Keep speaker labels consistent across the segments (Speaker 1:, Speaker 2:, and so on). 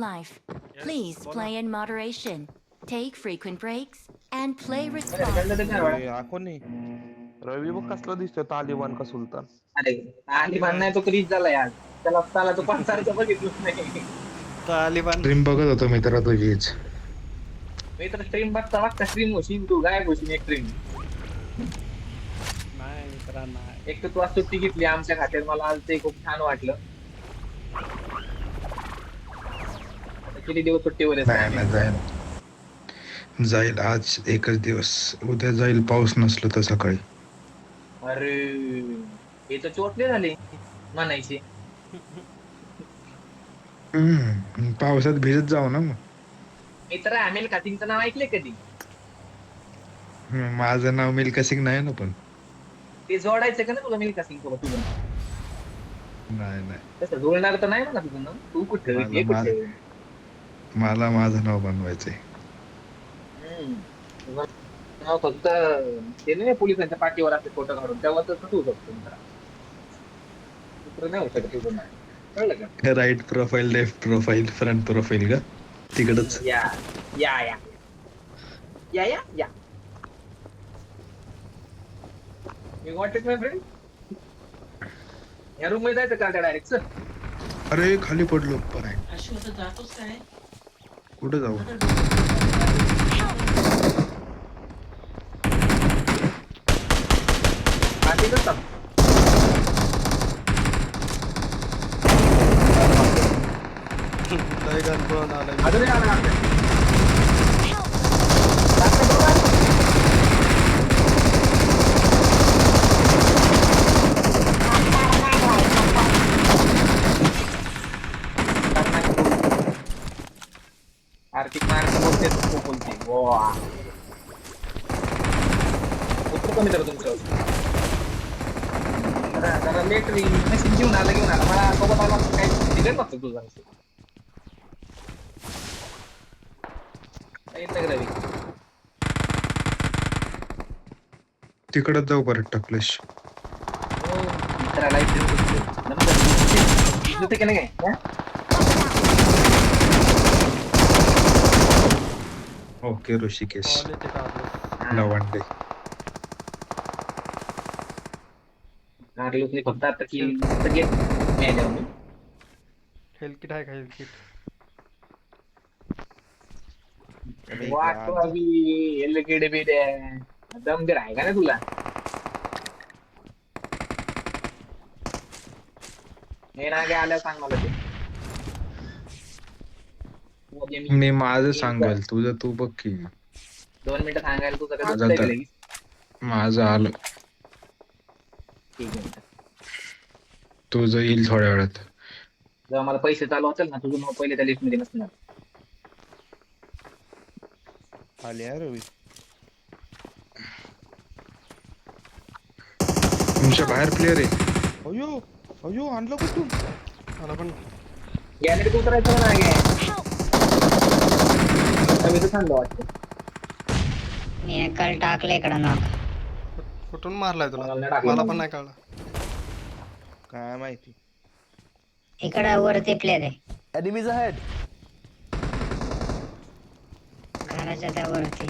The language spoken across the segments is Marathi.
Speaker 1: life. Please play in moderation. Take frequent breaks and play
Speaker 2: अरे
Speaker 1: responsibly.
Speaker 2: ते
Speaker 3: ए, हा कोणी रवी बघ कसला दिसतोय तालिबान का सुलतान?
Speaker 2: अरे आणि नाही तो क्रीज झाला यार त्याला त्याला तो पंचायत बघितलंच नाही.
Speaker 4: तालिबान.
Speaker 5: स्ट्रीम बघत होतो मित्रा तुझीच
Speaker 2: मी तर स्ट्रीम बघता बघता स्ट्रीम होशील तू गायब होशील एक स्ट्रीम
Speaker 4: नाही मित्रा नाही.
Speaker 2: एक तर तू आज सुट्टी घेतली आमच्या खात्यात. मला आज ते खूप छान वाटलं. किती दिवस सुट्टीवर
Speaker 5: नाही जाईल. जाईल आज एकच दिवस. उद्या जाईल पाऊस नसलो तर सकाळी.
Speaker 2: अरे हे तर चोटले झाले म्हणायचे.
Speaker 5: हम्म पावसात भिजत जाऊ ना मग.
Speaker 2: मित्र अमेल कासिंगचं नाव ऐकले कधी.
Speaker 5: हम्म, माझं नाव मिल्का सिंग नाही ना पण.
Speaker 2: ते जोडायचं का ना तुला मिल्का सिंग सोबत तुझं?
Speaker 5: नाही नाही.
Speaker 2: तसं जोडणार तर नाही म्हणा तुझं नाव. तू कुठे?
Speaker 5: मला माझं नाव बनवायचंय.
Speaker 2: नाव फक्त ते नाही पोलिसांच्या पाठीवर असते फोटो काढून तेव्हा तर तू शकतो मित्रा. दुसरं नाही होऊ शकत कळलं का?
Speaker 5: Right profile left profile front profile का? तिकडच.
Speaker 2: या या या. या या या. You want it my friend या रूममध्ये जायचं का डायरेक्ट सर
Speaker 5: अरे खाली पडलो. पण कुठं जाऊ
Speaker 2: आधी कसं
Speaker 4: लय गणपण आलाय
Speaker 2: अजून एक आलं आपलं. आर्थिक मार्ग बोलते तू बोलते वा उत्तर कमी तर तुमचं. जरा जरा लेट मेसेज घेऊन आला घेऊन आला. मला सोबत आला काही दिलं नसतं तुझं. नाही
Speaker 5: तिकडच जाऊ परत टकलेश.
Speaker 2: हो मित्राला इथे जुते केलं काय?
Speaker 5: ओके ऋषिकेश.
Speaker 4: काढलो
Speaker 5: लवंडे.
Speaker 2: कार्लोसने फक्त आता की फक्त गेट मिळाल्या म्हणून
Speaker 4: हेल्थ किट आहे का हेल्थ किट
Speaker 2: वाट हवी एलकेडे बिडे दम दे आहे का ना तुला? हे ना काय आलं सांग मला ते. मी
Speaker 5: माझं सांगेल तुझं तू बघ की.
Speaker 2: दोन मिनिटं सांगायला तुझं काय
Speaker 5: माझं
Speaker 2: लगेच?
Speaker 5: आलं.
Speaker 2: ठीक आहे.
Speaker 5: तुझं येईल थोड्या वेळात.
Speaker 2: जेव्हा मला पैसे चालू होतील ना तुझं नाव पहिले त्या लिस्टमध्ये नसणार
Speaker 3: आली आहे रवी.
Speaker 5: तुमच्या बाहेर प्लेअर आहे.
Speaker 3: अयो अयो आणलं कुठून
Speaker 4: मला पण
Speaker 2: गॅलरीत उतरायचं ना गे मी सांगतो वाटतं.
Speaker 6: मी काल टाकलं इकडं नाक.
Speaker 4: कुठून मारलाय तुला?
Speaker 2: मला नाही टाकलं.
Speaker 4: मला पण नाही. कळलं.
Speaker 3: काय माहिती.
Speaker 6: इकडं वरती प्लेअर आहे
Speaker 3: एनिमीज अहेड
Speaker 6: घराच्या त्या वरती.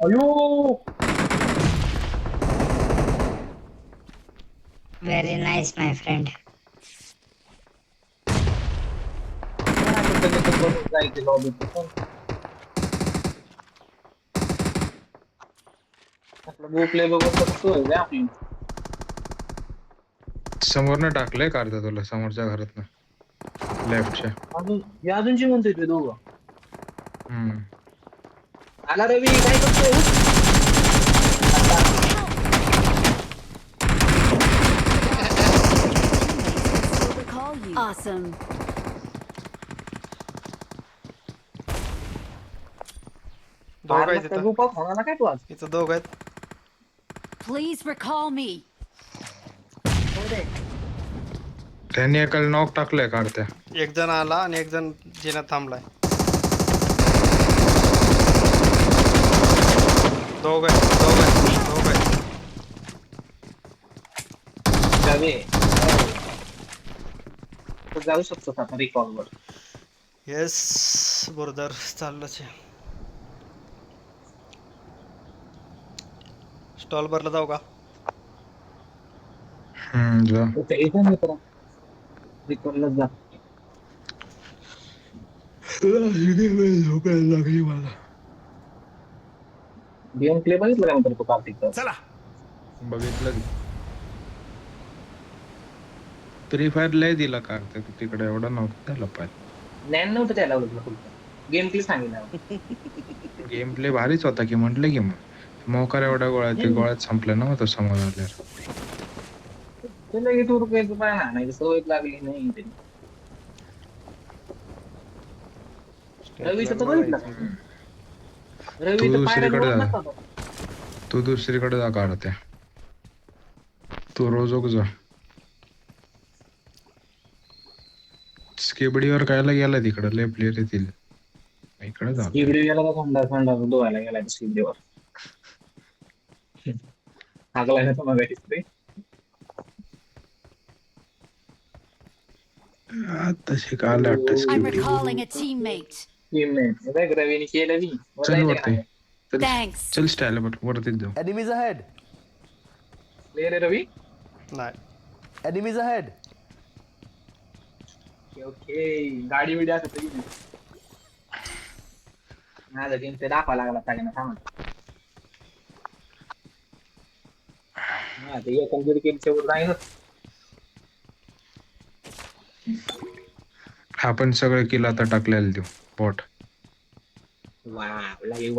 Speaker 2: अयो!
Speaker 6: व्हेरी नाईस माय फ्रेंड
Speaker 2: जायचे लॉबी आपलं गोप्ले बघून तर आहे आपली
Speaker 5: समोरनं टाकलंय का अर्धा तुला? समोरच्या घरातनं. लेफ्टच्या
Speaker 2: अजून हे अजूनची म्हणतोय ते दोघं.
Speaker 5: हम्म.
Speaker 2: आला रवी काय करतोय?
Speaker 1: Will recall you. Awesome.
Speaker 4: दोघ आहेत इथं.
Speaker 2: ग्रुप ऑफ होणार काय तू आज?
Speaker 4: इथं दोघ आहेत.
Speaker 1: Please recall me.
Speaker 5: त्यांनी एकाला नॉक टाकलंय काढत्या
Speaker 4: एक जण आला आणि एक जण जिना थांबलाय. दोघ आहेत दोघ आहेत दोघ आहेत.
Speaker 2: तर जाऊ शकतो आपण रिकॉल वर?
Speaker 4: येस बरोबर चाललंच आहे. स्टॉल भरला जाऊ का?
Speaker 2: गेम प्ले बघितलं का नंतर तू कार्तिकचं?
Speaker 5: बघितलं फ्री फायर लय दिला का ते तिकडे एवढा नव्हतं त्याला पाहिजे
Speaker 2: ज्ञान नव्हतं त्याला गेम प्ले सांगितलं.
Speaker 5: गेम प्ले भारीच होता की म्हटलं की मग. मोकार एवढ्या गोळ्या ते गोळ्यात संपलं नव्हतं समोर आल्यावर.
Speaker 2: ते लगेच तू रुपयाचं पाहा नाही सवय लागली नाही तर बघितलं? रवी
Speaker 5: तू
Speaker 2: तर पायऱ्या
Speaker 5: दुसरीकडे जा.
Speaker 2: नसता तो.
Speaker 5: तू दुसरीकडे जा काढते तू रोजोक जा. स्केबडीवर कायला गेला तिकडे? लय प्लेअर येतील. इकडे जा.
Speaker 2: गेला का थंडा थंडा धुवायला गेला शिगडीवर हागला ना तुम्हाला रे
Speaker 5: तशी काल वाटतं
Speaker 1: I'm recalling a teammate.
Speaker 2: Team नाही बघ रवीने केलं मी वर
Speaker 5: चल
Speaker 2: का
Speaker 5: वरती
Speaker 2: नाही?
Speaker 5: चल
Speaker 1: Thanks.
Speaker 5: चल स्टाईल बट वरतीच जाऊ
Speaker 7: Enemies ahead!
Speaker 2: ले रे रवी
Speaker 4: नाही
Speaker 7: Enemies ahead!
Speaker 2: ओके, ओके गाडी बिडी असत. माझा गेम ते दाखवा लागला सगळ्यांना सांगा हा ते एकंदरीत जरी केली वर जाईनच
Speaker 5: आपण सगळं किल आता टाकलेलं देऊ बॉट
Speaker 2: वा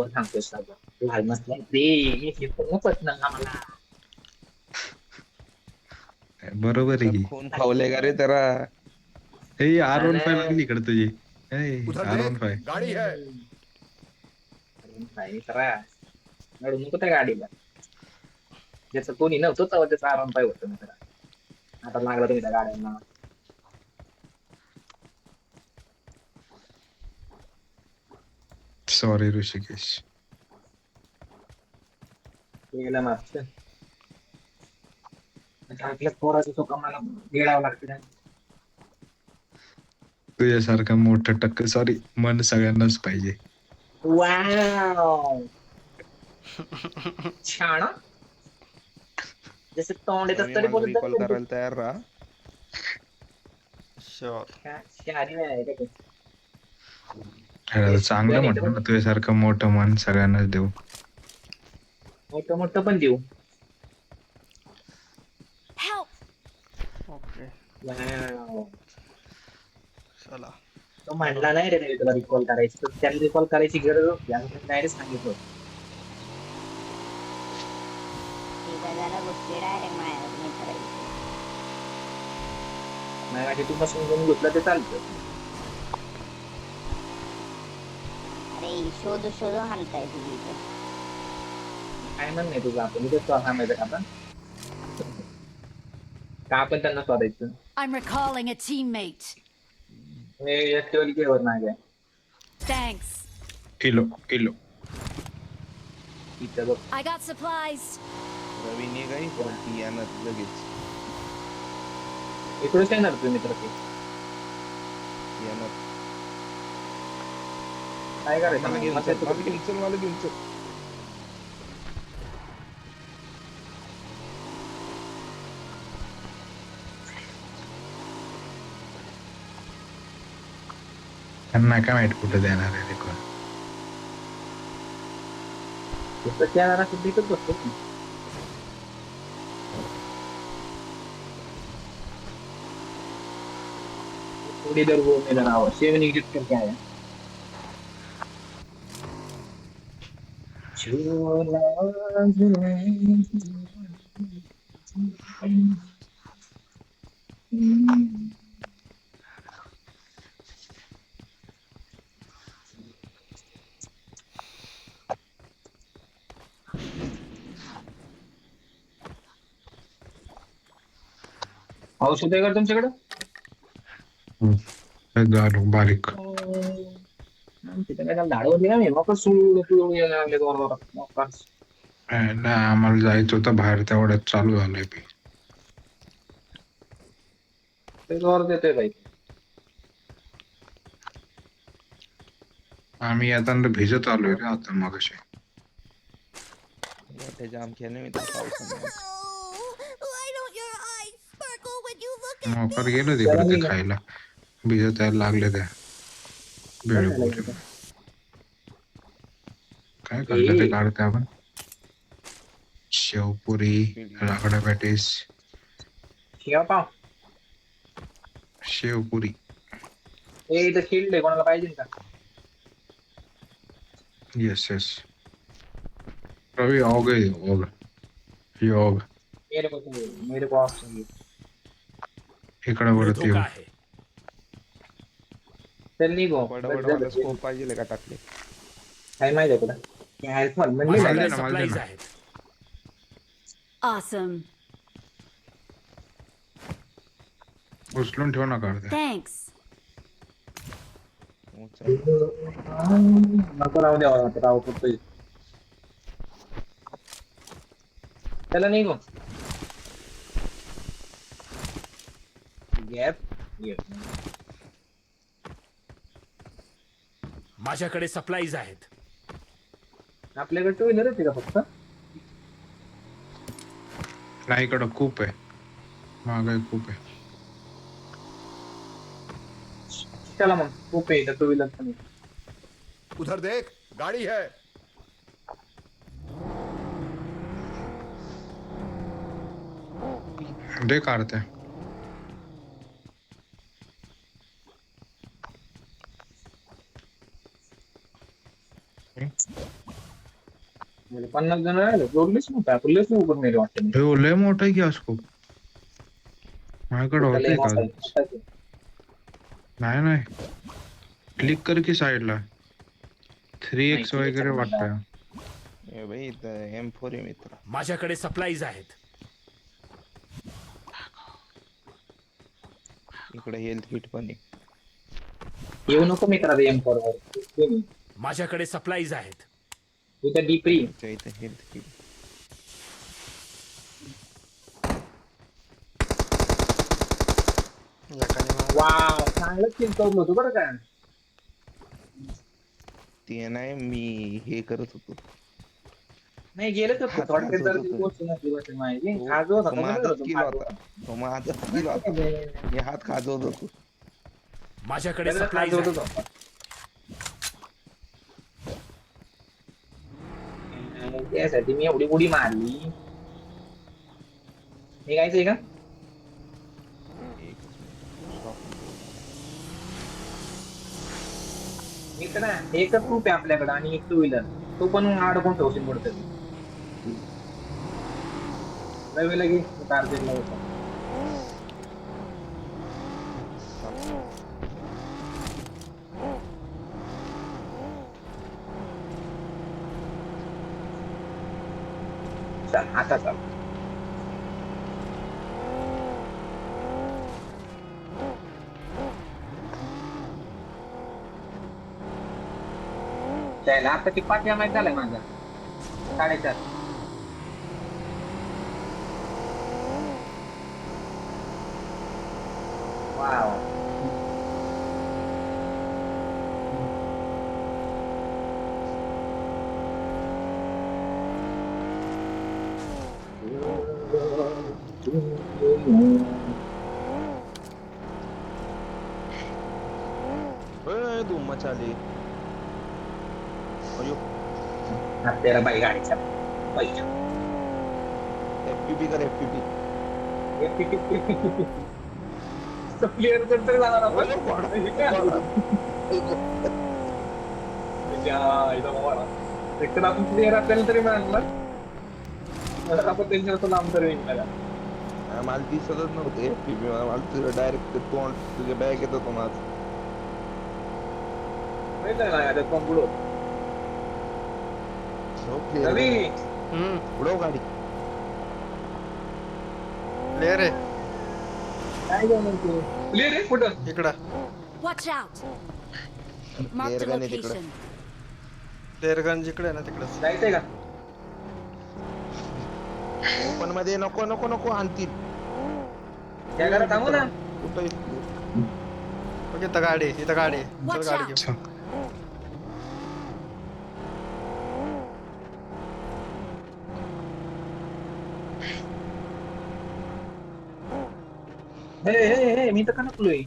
Speaker 2: सांगतोय लाल हे पण आम्हाला
Speaker 5: बरोबर आहे की
Speaker 3: खून खावले का रे त्याला
Speaker 5: हे आर वन फाय लागली इकडे तुझी आर वन फाय
Speaker 2: नाही करा नडू नको त्या गाडीला ज्याचं कोणी नव्हतं तेव्हा त्याचा आराम पाय होतं मित्रा आता लागला तुम्ही त्या गाड्यांना.
Speaker 5: सॉरी ऋषिकेश
Speaker 2: गेलं मागचं. आता आपल्या पोराचं लागतं
Speaker 5: तुझ्यासारखं मोठं टक्क सॉरी मन सगळ्यांनाच पाहिजे.
Speaker 2: वाव छान? जसं तोंड येतं तरी बोलत
Speaker 3: रिकॉल करायला तयार राहा
Speaker 5: चांगलं म्हटलं ना तुझ्यासारखं मोठं मन सगळ्यांनाच देऊ
Speaker 2: मोठं मोठं पण देऊ
Speaker 1: Help!
Speaker 4: ओके. चला
Speaker 2: तो म्हणला नाही रे रे तुला रिकॉल करायची तर त्याला रिकॉल करायची गरज होती आणि मी डायरेक्ट सांगितलं
Speaker 6: तिथं झालं गोष्टी डायरेक्ट माझ्या मित्र
Speaker 2: नाही तू बसून घेऊन घेतलं ते चालतं
Speaker 6: अरे शोध शोध हाणताय तुम्ही इथं.
Speaker 2: काय म्हण नाही तुझं आपण इथे तो सांगायचं का आपण का आपण त्यांना शोधायचं
Speaker 1: I'm recalling a teammate.
Speaker 2: हे एसटीवाली केवर नाही आहे
Speaker 1: Thanks.
Speaker 5: किलो किलो
Speaker 2: इथं बघ
Speaker 1: I got supplies.
Speaker 3: रवीने काही वरती येणार लगेच.
Speaker 2: इकडेच येणार तुम्ही मित्र ते?
Speaker 3: येणार.
Speaker 2: काय करायचं?
Speaker 3: मला? घेऊन चल मला
Speaker 2: ते-
Speaker 3: घेऊन चल मला घेऊन चल.
Speaker 5: त्यांना काय माहीत कुठे देणार आहे रेकॉर्ड
Speaker 2: पुस्तक येणार असेल तर इथंच बसतो. थोड़ी देर वो मेरा नाव सेवन एडिट करके आया झूला पाऊस का तुमच्याकडं
Speaker 5: गार- बारीक. नाही आम्हाला जायचं होतं बाहेर तेवढ्यात चालू झालंय बी. आम्ही येताना भिजत आलोय रे आता मग
Speaker 3: मोठ्या जाम खेळणे मी पावसाने.
Speaker 1: Why don't your eyes sparkle when you look
Speaker 5: Mokar गेलो तिकडे ते खायला. भिजत यायला लागले ते भेळपुरी काय करतो ते काढते आपण? शेवपुरी रागडा पॅटीस.
Speaker 2: शिवा पाव.
Speaker 5: शेवपुरी.
Speaker 2: ए इथं शिल्ड आहे कोणाला पाहिजे का?
Speaker 5: येस येस रवी ऑग आहे ऑग ही ऑग
Speaker 2: मेरे को तो मेरे को ऑप्शन
Speaker 5: इकडे वरती येऊ
Speaker 2: चल निघो
Speaker 3: बडा बडा मला स्कोप पाहिजे का टाकले?
Speaker 2: काय माहिती आहे तुला काय पण
Speaker 5: माल
Speaker 2: म्हणले
Speaker 5: दे ना माल दे ना
Speaker 1: Awesome.
Speaker 5: उचलून ठेव ना काढते
Speaker 1: Thanks.
Speaker 2: नको राहू द्यावा आता राहू करतोय चला निघो. गॅप
Speaker 7: माझ्याकडे सप्लाईज आहेत.
Speaker 2: आपल्याकडे टू व्हीलर आहे का फक्त?
Speaker 5: नाही इकडं खूप आहे. महागाई खूप आहे.
Speaker 2: चला मग खूप आहे टू व्हीलर पण आहे.
Speaker 7: उधर देख गाड़ी है।
Speaker 5: दे काढते
Speaker 2: म्हणजे पन्नास जण राहिले जोडलेच नव्हतं आपण लस लवकर मेरे वाटतं
Speaker 5: हे ओ, लय मोठं आहे की आज माझ्याकडे होते का
Speaker 2: नाही
Speaker 5: नाही नाही क्लिक कर की साईडला थ्री एक्स वगैरे वाटतं
Speaker 3: भाई एम फोर आहे मित्र।
Speaker 7: माझ्याकडे सप्लाईज आहेत.
Speaker 3: इकडे हेल्थ किट पण आहे.
Speaker 2: येऊ नको मी करा एम फॉर
Speaker 7: माझ्याकडे सप्लाईज आहेत.
Speaker 2: इथं डीपी
Speaker 3: तुमच्या इथं हेल्थ किट
Speaker 4: एकाने मार-
Speaker 2: वाव चांगलंच चिंतवलं होतं बरं का
Speaker 3: ते नाही मी हे करत होतो
Speaker 2: नाही गेलं तर
Speaker 3: होतं.
Speaker 2: ती गोष्ट नसली गोष्ट माहिती खाजवत
Speaker 3: तो
Speaker 2: होता,
Speaker 3: माझाच किल तो माझाच किल होता मी हात खाजवत होतो
Speaker 7: माझ्याकडे आहेत
Speaker 2: होता. आणि त्यासाठी मी एवढी उडी मारली. हे आहे का? एक ना एकच रूप आहे आपल्याकडे आणि एक टू व्हीलर तो पण अडकून ठेवशील पडतं रवी लगे कार्तिकला होता आता त्याला आता ती पाचव्या माहीत झालाय माझा? साडेचार वाव
Speaker 3: मचाली अयो
Speaker 2: हा तेरा बाई
Speaker 3: एफपीपी कर एफपीपी
Speaker 2: प्लेअर तर तरी जाणार आपण एकतर आपण प्लेअर आपल्याला तरी मिळाला तर आपण त्यांच्या लांब तरी निघाला
Speaker 3: मला दिसतच नव्हते एफपीपी मला तुझं डायरेक्ट तोंड तुझ्या बॅग येत होतं माझं
Speaker 2: माहीत आहे ना आता कॉम्प्युटर
Speaker 3: clear
Speaker 2: रवी
Speaker 3: आहे.
Speaker 4: हम्म
Speaker 3: उडव गाडी
Speaker 4: प्लेअर आहे
Speaker 2: काय घेऊन तू प्लेअर आहे कुठं
Speaker 4: इकडं
Speaker 1: Watch out. Mark the location.
Speaker 4: आहे ना तिकडं
Speaker 2: जायचंय का
Speaker 3: ओपनमध्ये नको नको नको आणतील
Speaker 2: त्या घरात थांबू ना
Speaker 3: कुठं
Speaker 4: इथं गाडी आहे, इथं गाडी आहे. गाडी. घेऊ
Speaker 2: हे हे हे मी तर कणकलोय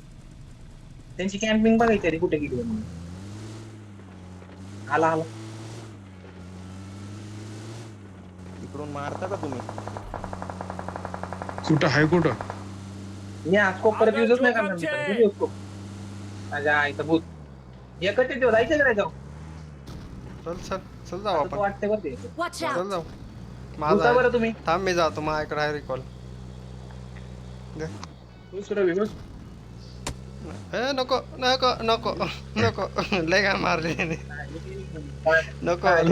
Speaker 2: त्यांची कॅम्पिंग बघायची रे कुठे गेली म्हणून. आला आला.
Speaker 3: इकडून मारता का तुम्ही?
Speaker 5: कुठं आहे कुठं?
Speaker 2: मी हा स्कोप परत युजच नाही करणार स्कोप माझ्या आईचं भूत. एकच येतो जायचं का जाऊ?
Speaker 4: चल चल चल जाऊ आपण.
Speaker 2: तर वाटतंय बरं ते.
Speaker 1: Watch
Speaker 4: चल! जाऊ.
Speaker 2: भूता
Speaker 4: माझा आहे.
Speaker 2: बरं तुम्ही.
Speaker 4: थांब मी जातो. माझ्याकडे आहे रिकॉल
Speaker 2: दुसरं
Speaker 4: नको नको नको नको लय काय मारले. नको
Speaker 2: आहे.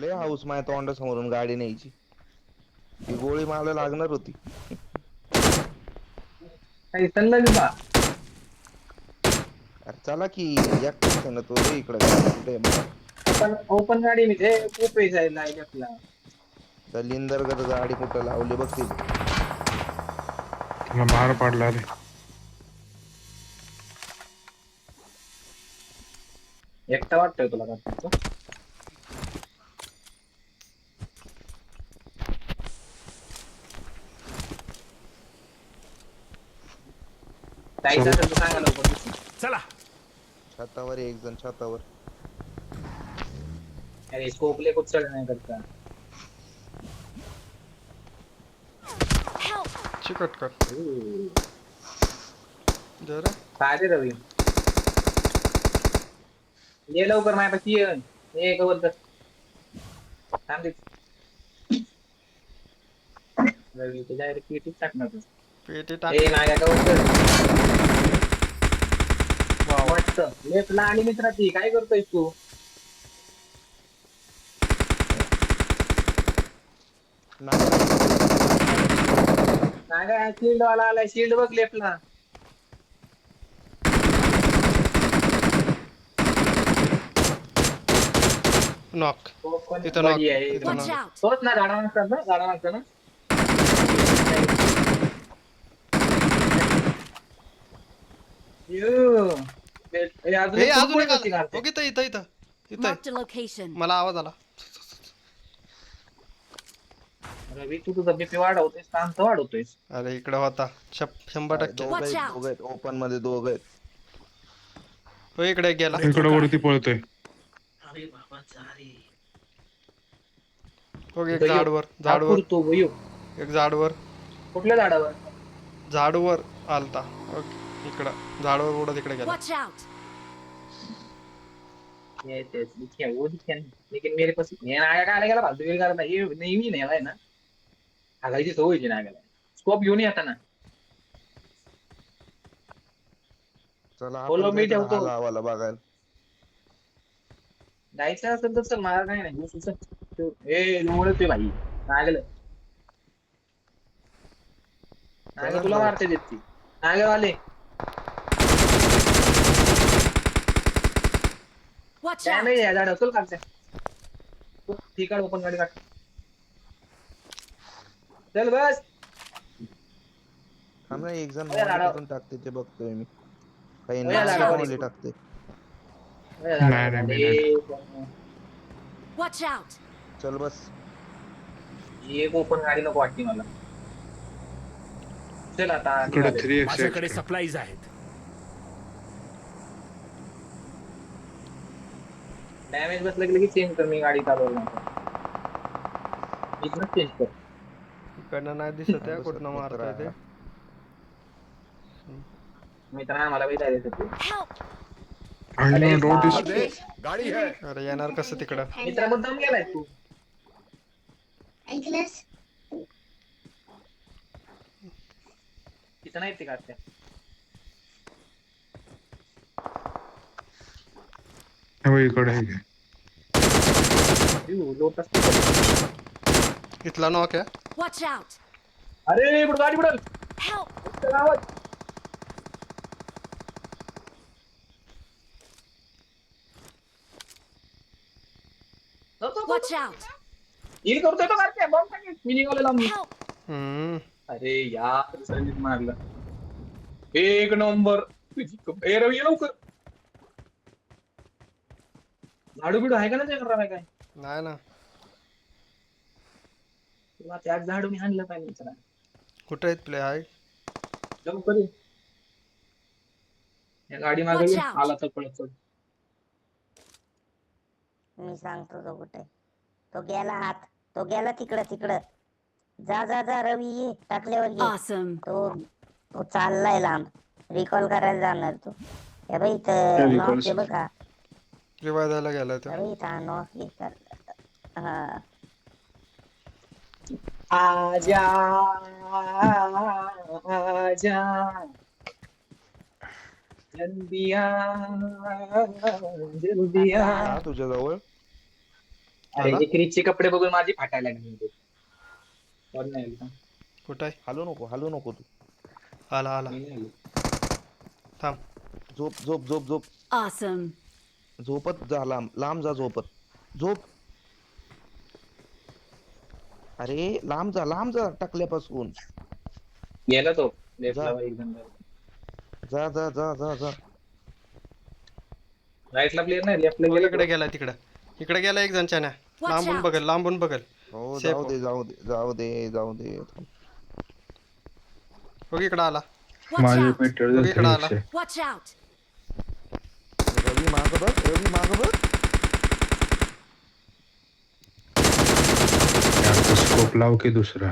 Speaker 3: लय हाऊस माझ्या तोंडासमोरून गाडी न्यायची. ती गोळी मला लागणार होती. अरे चला की एकटाच आहे ना तो इकडे
Speaker 2: ओपन ओपन गाडी मी ए खूप पैसा आपला
Speaker 3: दलिंदरगत गाडी कुठं लावली बघ ती
Speaker 5: तुला मार पाडला रे.
Speaker 2: एकटा वाटतोय तुला का तो? जायचं असेल तर सांगा लवकर
Speaker 7: चला.
Speaker 3: छतावर एक जण छतावर.
Speaker 2: अरे स्कोपले खूप चढ नाही करता
Speaker 4: चिकट कर. जरा
Speaker 2: काय ते रवी. ये लवकर माझ्यापाशी ये. ये गवत धर. थांब ते. रवी ते डायरेक्ट पेटीत टाकणार तू.
Speaker 4: पेटी टाक
Speaker 2: ए धर.
Speaker 4: वाव.
Speaker 2: वाटतं लेफ्टला आणि मित्रा ती काय करतोय तू? शिल्ड वाला आलाय शिल्ड बघ लेफ्टला
Speaker 4: नॉक
Speaker 2: तो
Speaker 1: Watch
Speaker 4: knock.
Speaker 1: out!
Speaker 2: तोच ना झाडा ना झाडा ना यो. ए, ए, अजून
Speaker 4: हे
Speaker 2: एक
Speaker 4: अजून एक
Speaker 2: कुरकुरीची
Speaker 4: आलं.
Speaker 2: काढते.
Speaker 4: बघ इथं इथं इथं इथं
Speaker 1: Marked a location.
Speaker 4: मला आवाज़ आला
Speaker 2: रवी तू तुझं बीपी वाढवतोयस शांत वाढवतोयस
Speaker 4: अरे इकडे होता शप- शंभर टक्के
Speaker 3: दोघ
Speaker 1: Watch out.
Speaker 3: आहेत ओपनमध्ये दोघ आहेत
Speaker 4: हो इकडे गेला
Speaker 5: इकडं वरती पळतोय
Speaker 2: अरे बाबा चारी
Speaker 4: बघ एक. झाडवर झाडवर
Speaker 2: तो
Speaker 4: एक झाडवर
Speaker 2: कुठल्या झाडावर
Speaker 4: झाडवर आलता ओके इकडं झाडवर उडत इकडे गेला
Speaker 1: Watch out!
Speaker 2: ये ते वो लेकिन मेरे पास ये नागा काय गेला फालतू वेळ करता ये नाही ना हागायची सवय आहे नागाला स्कोप घेऊन येता ना.
Speaker 3: चला
Speaker 2: बोलो, मी
Speaker 3: जायचं
Speaker 2: ठेवतो.
Speaker 3: हा गावाला बघायला.
Speaker 2: जायचं असेल तर चल मला काय नाही. उस- उस- ए ते भाई. नागल. नाग तुला मारते देत ती. नागेवाले
Speaker 1: Watch
Speaker 2: काय
Speaker 1: out!
Speaker 2: नाही या झाड चल काढते ठीक आहे ओपन गाडी काढ चल बस.
Speaker 3: थांब ना एक जण
Speaker 2: राडा.
Speaker 3: कुठून टाकते ते बघतोय मी. काही
Speaker 2: राडा.
Speaker 3: मध्ये टाकते.
Speaker 5: नाही, नाही,
Speaker 1: Watch out!
Speaker 3: चल बस.
Speaker 2: एक ओपन गाडी नको वाटते मला. चल आता.
Speaker 5: इकडे
Speaker 2: निघाले.
Speaker 5: थ्री एक्स
Speaker 7: सप्लाईज आहेत.
Speaker 2: डॅमेज बसलं की लगेच चेंज कर मी गाडी चालवलं इथनच चेंज कर.
Speaker 4: इकडनं नाही दिसत आहे कुठनं मारता ते.
Speaker 2: मित्रांनो मला बी जायचं
Speaker 7: उधर देख गाड़ी है
Speaker 4: अरे येणार कसं तिकडं?
Speaker 2: मित्रा मुद्दाम गेलाय तू.
Speaker 6: ऐकलंस?
Speaker 2: तिथं नाही ते काढते
Speaker 5: इकडे आहे. की.
Speaker 2: लोटस
Speaker 4: इथला नॉक आहे.
Speaker 1: Watch out!
Speaker 2: अरे इकडं गाडी बुडल.
Speaker 1: Help!
Speaker 2: आवाज. जाऊ, जाऊ,
Speaker 1: Watch out!
Speaker 2: हिल करतोय तो बॉम्ब टाकेल मी निघालेला मी
Speaker 1: Help!
Speaker 4: हम्म.
Speaker 2: अरे यार सर्विस मारलं. एक नंबर. तुझी क- ए रवी ये लवकर. झाडू बिडू आहे का ना ते करा काय?
Speaker 4: नाही ना.
Speaker 2: तुला त्या झाडून आणलं पाहिजे जरा.
Speaker 4: कुठे आहेत प्ले आहे
Speaker 2: लवकर ये. या गाडी मागे
Speaker 1: Watch
Speaker 2: ये.
Speaker 1: out.
Speaker 2: आला तर पळत. चढ.
Speaker 6: मी सांगतो तो कुठे. तो गेला हात तो गेला तिकडं तिकडं. जा जा जा रवी. ये टाकल्यावर ये.
Speaker 1: Awesome.
Speaker 6: तो तो चाललाय लांब. रिकॉल करायला जाणार तो. हे बाई इथं
Speaker 5: recall
Speaker 6: नॉक आहे बघा.
Speaker 4: रिवाय द्यायला गेला तो.
Speaker 6: अरे इथं नॉक हा.
Speaker 2: आजा आजा जल्दी आ जल्दी आ
Speaker 3: हा तुझ्या जवळ
Speaker 2: अरे? हे क्रिसचे कपडे बघून माझी फाटायला लागली होती. पण नाही आली का?
Speaker 4: कुठं आहे
Speaker 3: हलू नको हलू नको तू
Speaker 4: आला आला
Speaker 2: मी नाही आली.
Speaker 4: थांब
Speaker 3: झोप झोप झोप झोप
Speaker 1: Awesome.
Speaker 3: झोपत जा लांब लांब जा झोपत झोप अरे लांब जा लांब जा टाकल्यापासून
Speaker 2: गेला तो लेफ्टला एक जण
Speaker 3: जा जा जा जा जा
Speaker 2: राईटला प्लेअर नाही लेफ्टला गेला
Speaker 4: इकडे गेला तिकडं इकडे गेला एक जण
Speaker 1: Watch
Speaker 4: लांबून
Speaker 1: out.
Speaker 4: बघल लांबून बघल
Speaker 3: हो
Speaker 4: Safe
Speaker 3: जाऊ
Speaker 4: हो.
Speaker 3: दे जाऊ दे जाऊ दे जाऊ दे.
Speaker 4: बघ इकडं आला
Speaker 1: Watch
Speaker 5: माझे
Speaker 1: out.
Speaker 4: बघ इकडं आला.
Speaker 1: Watch out.
Speaker 3: रवी माग बघ रवी माग बघ
Speaker 5: स्कोप लाव की दुसरा.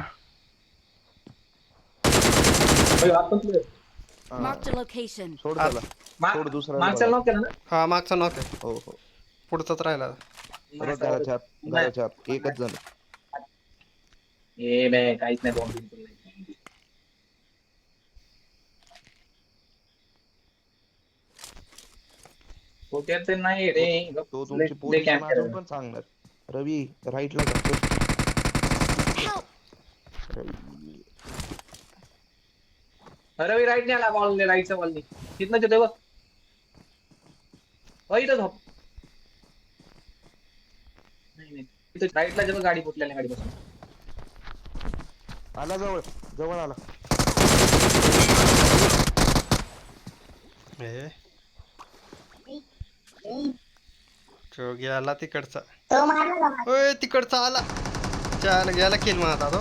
Speaker 3: हा,
Speaker 1: Marked a location.
Speaker 3: सोड
Speaker 4: आ-
Speaker 3: त्याला.
Speaker 2: मा-
Speaker 3: सोड दुसरा
Speaker 2: मागचा. नॉक केला ना?
Speaker 4: हा मागचा नॉक आहे.
Speaker 3: हो हो.
Speaker 4: पुढचाच राहिला.
Speaker 3: परत घराच्या आत घराच्या आत. एकच जण.
Speaker 2: ए बे काहीच नाही बॉम्बिंग डोक्यात नाही रे.
Speaker 3: तो तुमची पोझिशन अजून. पण सांगणार. रवी राईटला जा
Speaker 1: Help.
Speaker 3: रवी
Speaker 2: रवी राईट नाही आला बॉल राईटचा बॉल नाही तिथनं तिथे बघ. हो इथं झोप. नाही नाही. तिथं राईटला जेव्हा गाडी फुटलेल्या गाडी बसून
Speaker 3: आला जवळ जवळ आला.
Speaker 4: हे तो गेला तिकडचा.
Speaker 6: तो मारला
Speaker 4: ओय तिकडचा आला. चाल गेला किल माझा तो.